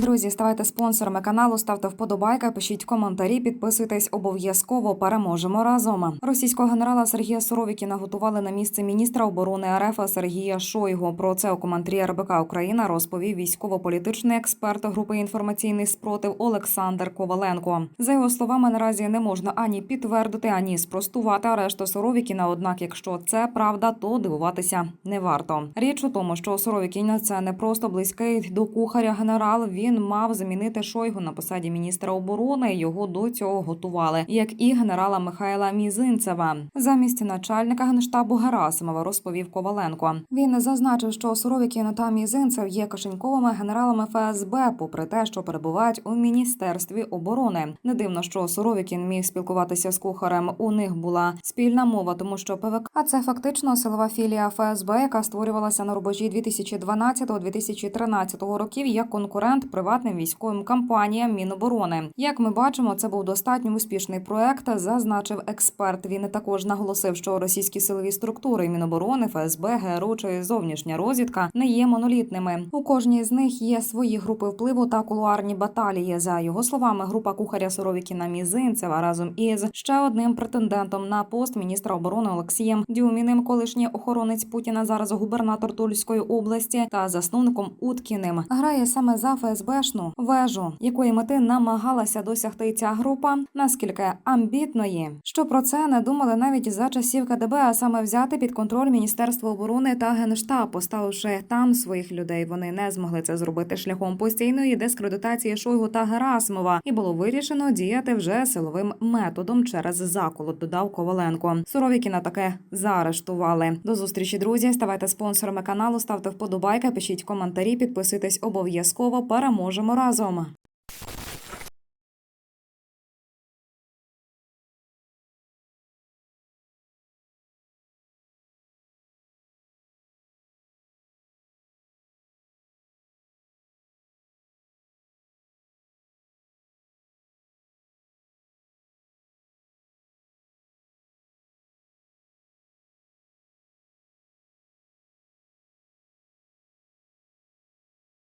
Друзі, ставайте спонсорами каналу, ставте вподобайка, пишіть коментарі, підписуйтесь обов'язково. Переможемо разом. Російського генерала Сергія Суровікіна готували на місце міністра оборони РФ Сергія Шойгу. Про це у коментарі РБК Україна розповів військово-політичний експерт групи інформаційний спротив Олександр Коваленко. За його словами, наразі не можна ані підтвердити, ані спростувати арешту Суровікіна. Однак, якщо це правда, то дивуватися не варто. Річ у тому, що Суровікін – це не просто близький до кухаря генерал. Він мав замінити Шойгу на посаді міністра оборони. Його до цього готували, як і генерала Михайла Мізинцева. Замість начальника генштабу Герасимова розповів Коваленко. Він зазначив, що Суровікін та Мізинцев є кишеньковими генералами ФСБ, попри те, що перебувають у міністерстві оборони. Не дивно, що Суровікін міг спілкуватися з кухарем. У них була спільна мова, тому що ПВК – це фактично силова філія ФСБ, яка створювалася на рубежі 2012-2013 років як конкурент приватним військовим компаніям Міноборони. Як ми бачимо, це був достатньо успішний проект, зазначив експерт. Він також наголосив, що російські силові структури Міноборони, ФСБ, ГРУ чи зовнішня розвідка не є монолітними. У кожній з них є свої групи впливу та кулуарні баталії. За його словами, група кухаря Соровікіна Мізинцева разом із ще одним претендентом на пост міністра оборони Олексієм Дюміним, колишній охоронець Путіна, зараз губернатор Тульської області та засновником Уткіним, грає саме за ФСБшну вежу, якої мети намагалася досягти ця група, наскільки амбітної, що про це не думали навіть за часів КДБ, а саме взяти під контроль Міністерство оборони та Генштаб, поставивши там своїх людей. Вони не змогли це зробити шляхом постійної дискредитації Шойгу та Герасимова, і було вирішено діяти вже силовим методом через заколот. Додав Коваленко. Суровікіна таке заарештували. До зустрічі, друзі. Ставайте спонсорами каналу, ставте вподобайки, пишіть коментарі, підписуйтесь обов'язково. Переможемо разом.